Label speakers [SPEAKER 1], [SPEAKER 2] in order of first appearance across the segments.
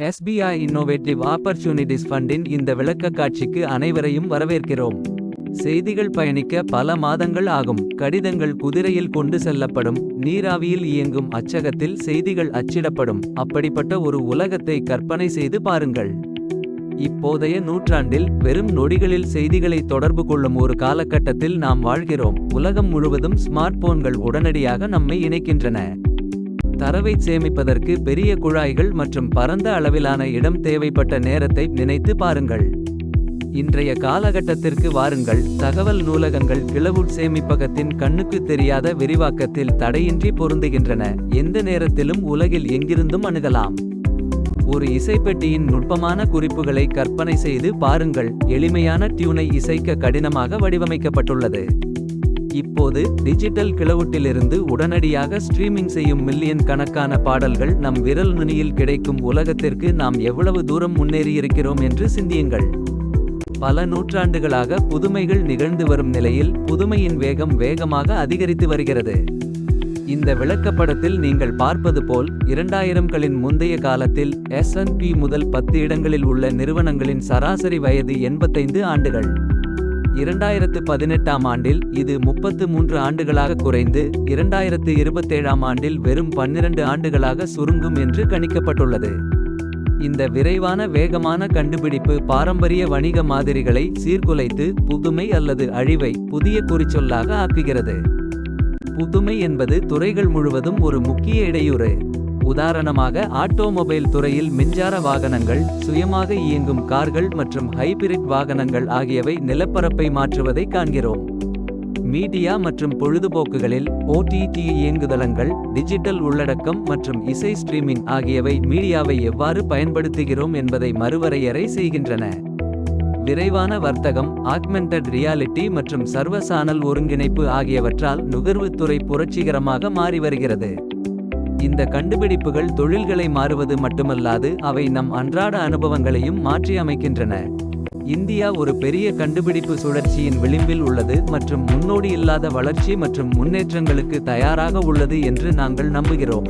[SPEAKER 1] SBI innovative opportunities ஃபண்டின் இந்த விளக்க காட்சிக்கு அனைவரையும் வரவேற்கிறோம். செய்திகள் பயணிக்க பல மாதங்கள் ஆகும். கடிதங்கள் குதிரையில் கொண்டு செல்லப்படும். நீராவியில் இயங்கும் அச்சகத்தில் செய்திகள் அச்சிடப்படும். அப்படிப்பட்ட ஒரு உலகத்தை கற்பனை செய்து பாருங்கள். இப்போதைய நூற்றாண்டில் வெறும் நொடிகளில் செய்திகளை தொடர்பு கொள்ளும் ஒரு காலகட்டத்தில் நாம் வாழ்கிறோம். உலகம் முழுவதும் ஸ்மார்ட் போன்கள் உடனடியாக நம்மை இணைக்கின்றன. தரவை சேமிப்பதற்கு பெரிய குழாய்கள் மற்றும் பரந்த அளவிலான இடம் தேவைப்பட்ட நேரத்தை நினைத்து பாருங்கள். இன்றைய காலகட்டத்திற்கு வாருங்கள். தகவல் நூலகங்கள் கிளவுட் சேமிப்பகத்தின் கண்ணுக்கு தெரியாத விரிவாக்கத்தில் தடையின்றி பொருந்துகின்றன. எந்த நேரத்திலும் உலகில் எங்கிருந்தும் அணுகலாம். ஒரு இசைப்பெட்டியின் நுட்பமான குறிப்புகளை கற்பனை செய்து பாருங்கள். எளிமையான டியூனை இசைக்க கடினமாக வடிவமைக்கப்பட்டுள்ளது. இப்போது டிஜிட்டல் கிளவுட்டிலிருந்து உடனடியாக ஸ்ட்ரீமிங் செய்யும் மில்லியன் கணக்கான பாடல்கள் நம் விரல் நுனியில் கிடைக்கும் உலகத்திற்கு நாம் எவ்வளவு தூரம் முன்னேறியிருக்கிறோம் என்று சிந்தியுங்கள். பல நூற்றாண்டுகளாக புதுமைகள் நிகழ்ந்து வரும் நிலையில் புதுமையின் வேகம் வேகமாக அதிகரித்து வருகிறது. இந்த விளக்கப்படத்தில் நீங்கள் பார்ப்பது போல் இரண்டாயிரம்களின் முந்தைய காலத்தில் எஸ்என்பி முதல் பத்து இடங்களில் உள்ள நிறுவனங்களின் சராசரி வயது எண்பத்தைந்து ஆண்டுகள். இரண்டாயிரத்து பதினெட்டாம் ஆண்டில் இது முப்பத்து மூன்று ஆண்டுகளாக குறைந்து இரண்டாயிரத்து இருபத்தேழாம் ஆண்டில் வெறும் பன்னிரண்டு ஆண்டுகளாக சுருங்கும் என்று கணிக்கப்பட்டுள்ளது. இந்த விரைவான வேகமான கண்டுபிடிப்பு பாரம்பரிய வணிக மாதிரிகளை சீர்குலைத்து புதுமை அல்லது அழிவை புதிய குறிச்சொல்லாக ஆக்குகிறது. புதுமை என்பது துறைகள் முழுவதும் ஒரு முக்கிய இடையூறு. உதாரணமாக ஆட்டோமொபைல் துறையில் மின்சார வாகனங்கள் சுயமாக இயங்கும் கார்கள் மற்றும் ஹைபிரிட் வாகனங்கள் ஆகியவை நிலப்பரப்பை மாற்றுவதை காண்கிறோம். மீடியா மற்றும் பொழுதுபோக்குகளில் ஓடிடி இயங்குதளங்கள் டிஜிட்டல் உள்ளடக்கம் மற்றும் இசை ஸ்ட்ரீமிங் ஆகியவை மீடியாவை எவ்வாறு பயன்படுத்துகிறோம் என்பதை மறுவரையறை செய்கின்றன. விரைவான வர்த்தகம் ஆக்மெண்டட் ரியாலிட்டி மற்றும் சர்வசானல் ஒருங்கிணைப்பு ஆகியவற்றால் நுகர்வுத்துறை புரட்சிகரமாக மாறி வருகிறது. இந்த கண்டுபிடிப்புகள் தொழில்களை மாறுவது மட்டுமல்லாது அவை நம் அன்றாட அனுபவங்களையும் மாற்றி அமைக்கின்றன. இந்தியா ஒரு பெரிய கண்டுபிடிப்பு சுழற்சியின் விளிம்பில் உள்ளது மற்றும் முன்னோடியில்லாத வளர்ச்சி மற்றும் முன்னேற்றங்களுக்கு தயாராக உள்ளது என்று நாங்கள் நம்புகிறோம்.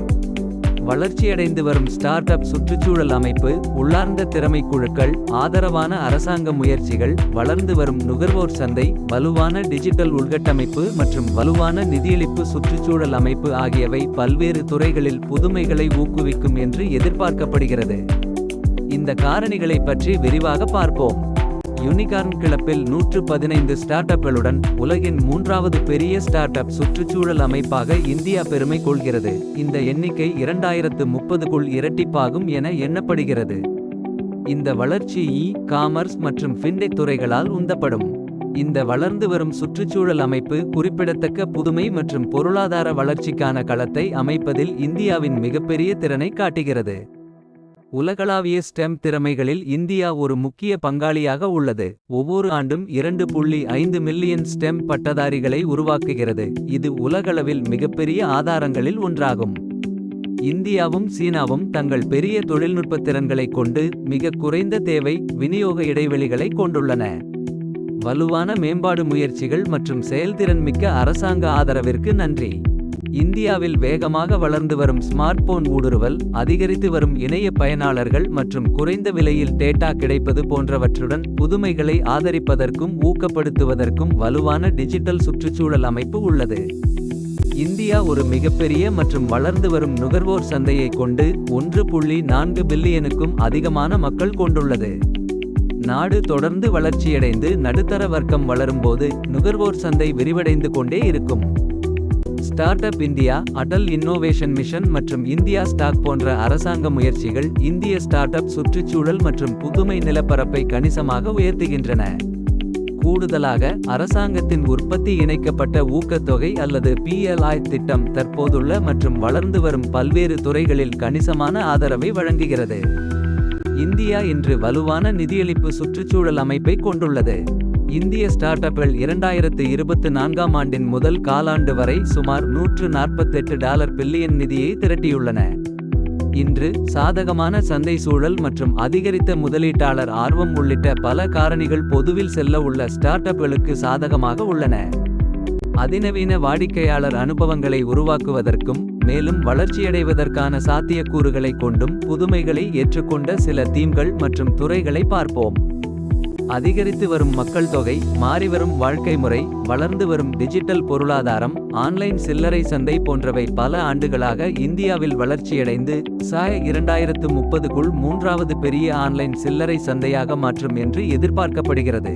[SPEAKER 1] வளர்ச்சியடைந்து வரும் ஸ்டார்ட் அப் சுற்றுச்சூழல் அமைப்பு உள்ளார்ந்த திறமை குழுக்கள் ஆதரவான அரசாங்க முயற்சிகள் வளர்ந்து வரும் நுகர்வோர் சந்தை வலுவான டிஜிட்டல் உள்கட்டமைப்பு மற்றும் வலுவான நிதியளிப்பு சுற்றுச்சூழல் அமைப்பு ஆகியவை பல்வேறு துறைகளில் புதுமைகளை ஊக்குவிக்கும் என்று எதிர்பார்க்கப்படுகிறது. இந்த காரணிகளை பற்றி விரிவாக பார்ப்போம். யூனிகார்ன் கிளப்பில் நூற்று பதினைந்து ஸ்டார்ட் அப்களுடன் உலகின் மூன்றாவது பெரிய ஸ்டார்ட் அப் சுற்றுச்சூழல் அமைப்பாக இந்தியா பெருமை கொள்கிறது. இந்த எண்ணிக்கை இரண்டாயிரத்து முப்பதுக்குள் இரட்டிப்பாகும் என எண்ணப்படுகிறது. இந்த வளர்ச்சி இ காமர்ஸ் மற்றும் ஃபின்டெக் துறைகளால் உந்தப்படும். இந்த வளர்ந்து வரும் சுற்றுச்சூழல் அமைப்பு குறிப்பிடத்தக்க புதுமை மற்றும் பொருளாதார வளர்ச்சிக்கான களத்தை அமைப்பதில் இந்தியாவின் மிகப்பெரிய திறனை காட்டுகிறது. உலகளாவிய ஸ்டெம் திறமைகளில் இந்தியா ஒரு முக்கிய பங்காளியாக உள்ளது. ஒவ்வொரு ஆண்டும் இரண்டு புள்ளி ஐந்து மில்லியன் ஸ்டெம் பட்டதாரிகளை உருவாக்குகிறது. இது உலகளவில் மிகப்பெரிய ஆதாரங்களில் ஒன்றாகும். இந்தியாவும் சீனாவும் தங்கள் பெரிய தொழில்நுட்ப திறன்களை கொண்டு மிக குறைந்த தேவை விநியோக இடைவெளிகளை கொண்டுள்ளன. வலுவான மேம்பாடு முயற்சிகள் மற்றும் செயல்திறன் மிக்க அரசாங்க ஆதரவிற்கு நன்றி. இந்தியாவில் வேகமாக வளர்ந்து வரும் ஸ்மார்ட் போன் ஊடுருவல் அதிகரித்து வரும் இணைய பயனாளர்கள் மற்றும் குறைந்த விலையில் டேட்டா கிடைப்பது போன்றவற்றுடன் புதுமைகளை ஆதரிப்பதற்கும் ஊக்கப்படுத்துவதற்கும் வலுவான டிஜிட்டல் சுற்றுச்சூழல் அமைப்பு உள்ளது. இந்தியா ஒரு மிகப்பெரிய மற்றும் வளர்ந்து வரும் நுகர்வோர் சந்தையை கொண்டு ஒன்று புள்ளி நான்கு பில்லியனுக்கும் அதிகமான மக்கள் கொண்டுள்ளது. நாடு தொடர்ந்து வளர்ச்சியடைந்து நடுத்தர வர்க்கம் வளரும்போது நுகர்வோர் சந்தை விரிவடைந்து கொண்டே இருக்கும். Start Up India Atal Innovation Mission மற்றும் இந்தியா ஸ்டாக் போன்ற அரசாங்க முயற்சிகள் இந்திய ஸ்டார்ட் அப் சுற்றுச்சூழல் மற்றும் புதுமை நிலப்பரப்பை கணிசமாக உயர்த்துகின்றன. கூடுதலாக அரசாங்கத்தின் உற்பத்தி இணைக்கப்பட்ட ஊக்கத்தொகை அல்லது பிஎல்ஐ திட்டம் தற்போதுள்ள மற்றும் வளர்ந்து வரும் பல்வேறு துறைகளில் கணிசமான ஆதரவை வழங்குகிறது. இந்தியா இன்று வலுவான நிதியளிப்பு சுற்றுச்சூழல் அமைப்பை கொண்டுள்ளது. இந்திய ஸ்டார்ட் அப்கள் இரண்டாயிரத்து இருபத்து நான்காம் ஆண்டின் முதல் காலாண்டு வரை சுமார் நூற்று நாற்பத்தெட்டு டாலர் பில்லியன் நிதியை திரட்டியுள்ளன. இன்று சாதகமான சந்தை சூழல் மற்றும் அதிகரித்த முதலீட்டாளர் ஆர்வம் உள்ளிட்ட பல காரணிகள் பொதுவில் செல்ல உள்ள ஸ்டார்ட் அப்களுக்கு சாதகமாக உள்ளன. அதிநவீன வாடிக்கையாளர் அனுபவங்களை உருவாக்குவதற்கும் மேலும் வளர்ச்சியடைவதற்கான சாத்தியக்கூறுகளை கொண்டும் புதுமைகளை ஏற்றுக்கொண்ட சில தீம்கள் மற்றும் துறைகளை பார்ப்போம். அதிகரித்து வரும் மக்கள் தொகை மாறிவரும் வாழ்க்கை முறை வளர்ந்து வரும் டிஜிட்டல் பொருளாதாரம் ஆன்லைன் சில்லறை சந்தை போன்றவை பல ஆண்டுகளாக இந்தியாவில் வளர்ச்சியடைந்து சாய இரண்டாயிரத்து முப்பதுக்குள் மூன்றாவது பெரிய ஆன்லைன் சில்லறை சந்தையாக மாற்றும் என்று எதிர்பார்க்கப்படுகிறது.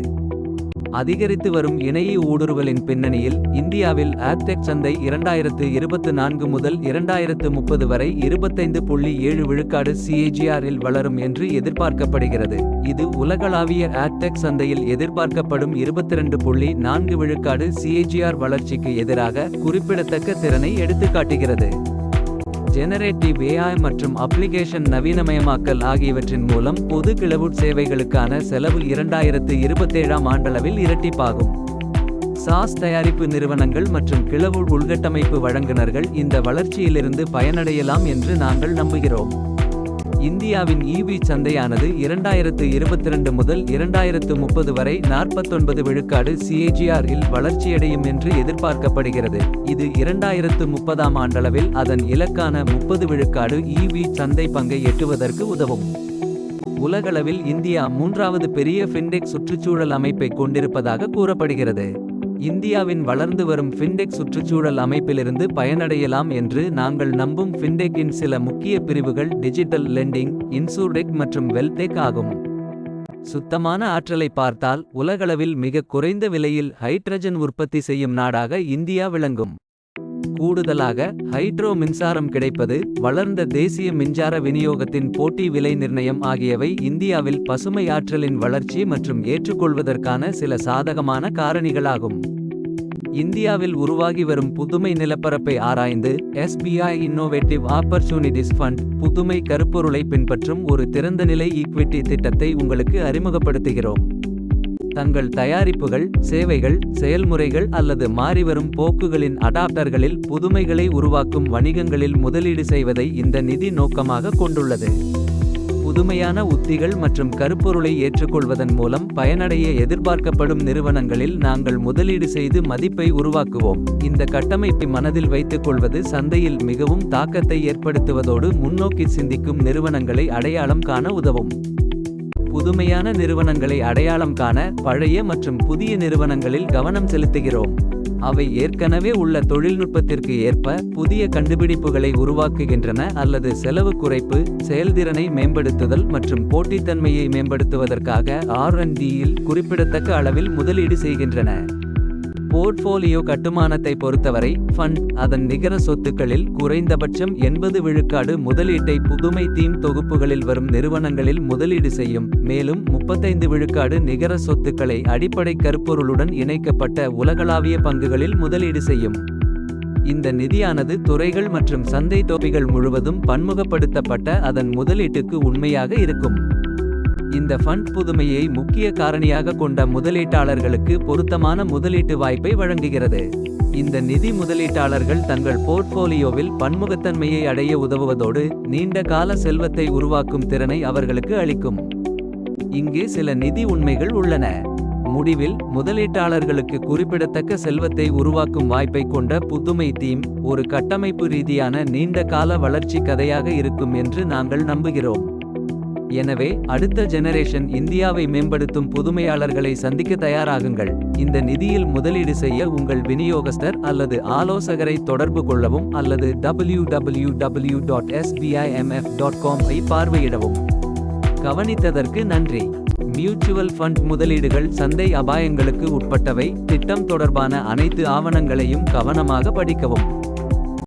[SPEAKER 1] அதிகரித்து வரும் இணைய ஊடுருவலின் பின்னணியில் இந்தியாவில் ஆப்டெக் சந்தை இரண்டாயிரத்து இருபத்து நான்கு முதல் இரண்டாயிரத்து முப்பது வரை இருபத்தைந்து புள்ளி ஏழு விழுக்காடு சிஏஜிஆரில் வளரும் என்று எதிர்பார்க்கப்படுகிறது. இது உலகளாவிய ஆப்டெக் சந்தையில் எதிர்பார்க்கப்படும் இருபத்திரண்டு புள்ளி நான்கு விழுக்காடு சிஏஜிஆர் வளர்ச்சிக்கு எதிராக குறிப்பிடத்தக்க திறனை எடுத்துக்காட்டுகிறது. ஜெனரேட்டிவ் ஏஐ மற்றும் அப்ளிகேஷன் நவீனமயமாக்கல் ஆகியவற்றின் மூலம் பொது கிளவுட் சேவைகளுக்கான செலவு இரண்டாயிரத்து இருபத்தேழாம் ஆண்டளவில் இரட்டிப்பாகும். சாஸ் தயாரிப்பு நிறுவனங்கள் மற்றும் கிளவுட் உள்கட்டமைப்பு வழங்குனர்கள் இந்த வளர்ச்சியிலிருந்து பயனடையலாம் என்று நாங்கள் நம்புகிறோம். இந்தியாவின் இவி சந்தையானது இரண்டாயிரத்து இருபத்திரண்டு முதல் இரண்டாயிரத்து முப்பது வரை நாற்பத்தொன்பது விழுக்காடு சிஏஜிஆர் இல் வளர்ச்சியடையும் என்று எதிர்பார்க்கப்படுகிறது. இது இரண்டாயிரத்து முப்பதாம் ஆண்டளவில் அதன் இலக்கான முப்பது விழுக்காடு இவி சந்தை பங்கை எட்டுவதற்கு உதவும். உலகளவில் இந்தியா மூன்றாவது பெரிய ஃபின்டெக் சுற்றுச்சூழல் அமைப்பை கொண்டிருப்பதாக கூறப்படுகிறது. இந்தியாவின் வளர்ந்து வரும் ஃபின்டெக் சுற்றுச்சூழல் அமைப்பிலிருந்து பயனடையலாம் என்று நாங்கள் நம்பும் ஃபின்டெக்கின் சில முக்கிய பிரிவுகள் டிஜிட்டல் லெண்டிங் இன்சூர்டெக் மற்றும் வெல்டெக் ஆகும். சுத்தமான ஆற்றலை பார்த்தால் உலகளவில் மிக குறைந்த விலையில் ஹைட்ரஜன் உற்பத்தி செய்யும் நாடாக இந்தியா விளங்கும். கூடுதலாக ஹைட்ரோ மின்சாரம் கிடைப்பது வளர்ந்த தேசிய மின்சார விநியோகத்தின் போட்டி விலை நிர்ணயம் ஆகியவை இந்தியாவில் பசுமை ஆற்றலின் வளர்ச்சி மற்றும் ஏற்றுக்கொள்வதற்கான சில சாதகமான காரணிகளாகும். இந்தியாவில் உருவாகி வரும் புதுமை நிலப்பரப்பை ஆராய்ந்து எஸ்பிஐ இன்னோவேட்டிவ் ஆப்பர்ச்சுனிட்டிஸ் ஃபண்ட் புதுமை கருப்பொருளை பின்பற்றும் ஒரு திறந்தநிலை ஈக்விட்டி திட்டத்தை உங்களுக்கு அறிமுகப்படுத்துகிறோம். தங்கள் தயாரிப்புகள் சேவைகள் செயல்முறைகள் அல்லது மாறிவரும் போக்குகளின் அடாப்டர்களில் புதுமைகளை உருவாக்கும் வணிகங்களில் முதலீடு செய்வதை இந்த நிதி நோக்கமாக கொண்டுள்ளது. புதுமையான உத்திகள் மற்றும் கருப்பொருளை ஏற்றுக்கொள்வதன் மூலம் பயனடைய எதிர்பார்க்கப்படும் நிறுவனங்களில் நாங்கள் முதலீடு செய்து மதிப்பை உருவாக்குவோம். இந்த கட்டமைப்பை மனதில் வைத்துக் கொள்வது சந்தையில் மிகவும் தாக்கத்தை ஏற்படுத்துவதோடு முன்னோக்கி சிந்திக்கும் நிறுவனங்களை அடையாளம் காண உதவும். புதுமையான நிறுவனங்களை அடையாளம் காண பழைய மற்றும் புதிய நிறுவனங்களில் கவனம் செலுத்துகிறோம். அவை ஏற்கனவே உள்ள தொழில்நுட்பத்திற்கு ஏற்ப புதிய கண்டுபிடிப்புகளை உருவாக்குகின்றன அல்லது செலவு குறைப்பு செயல்திறனை மேம்படுத்துதல் மற்றும் போட்டித்தன்மையை மேம்படுத்துவதற்காக ஆர்என்டியில் குறிப்பிடத்தக்க அளவில் முதலீடு செய்கின்றன. போர்ட்ஃபோலியோ கட்டுமானத்தை பொறுத்தவரை ஃபண்ட் அதன் நிகர சொத்துக்களில் குறைந்தபட்சம் எண்பது விழுக்காடு முதலீட்டை புதுமை தீம் தொகுப்புகளில் வரும் நிறுவனங்களில் முதலீடு செய்யும். மேலும் முப்பத்தைந்து விழுக்காடு நிகர சொத்துக்களை அடிப்படை கருப்பொருளுடன் இணைக்கப்பட்ட உலகளாவிய பங்குகளில் முதலீடு செய்யும். இந்த நிதியானது துறைகள் மற்றும் சந்தை தொகைகள் முழுவதும் பன்முகப்படுத்தப்பட்ட அதன் முதலீட்டுக்கு உண்மையாக இருக்கும். இந்த ஃபண்ட் புதுமையை முக்கிய காரணியாக கொண்ட முதலீட்டாளர்களுக்கு பொருத்தமான முதலீட்டு வாய்ப்பை வழங்குகிறது. இந்த நிதி முதலீட்டாளர்கள் தங்கள் போர்ட்ஃபோலியோவில் பன்முகத்தன்மையை அடைய உதவுவதோடு நீண்ட கால செல்வத்தை உருவாக்கும் திறனை அவர்களுக்கு அளிக்கும். இங்கே சில நிதி உண்மைகள் உள்ளன. முடிவில் முதலீட்டாளர்களுக்கு குறிப்பிடத்தக்க செல்வத்தை உருவாக்கும் வாய்ப்பை கொண்ட புதுமை தீம் ஒரு கட்டமைப்பு ரீதியான நீண்ட கால வளர்ச்சி கதையாக இருக்கும் என்று நாங்கள் நம்புகிறோம். எனவே அடுத்த ஜெனரேஷன் இந்தியாவை மேம்படுத்தும் புதுமையாளர்களை சந்திக்க தயாராகுங்கள். இந்த நிதியில் முதலீடு செய்ய உங்கள் விநியோகஸ்தர் அல்லது ஆலோசகரை தொடர்பு கொள்ளவும் அல்லது W W W dot dot com ஐ பார்வையிடவும். கவனித்ததற்கு நன்றி. மியூச்சுவல் ஃபண்ட் முதலீடுகள் சந்தை அபாயங்களுக்கு உட்பட்டவை திட்டம் தொடர்பான அனைத்து ஆவணங்களையும் கவனமாக படிக்கவும்.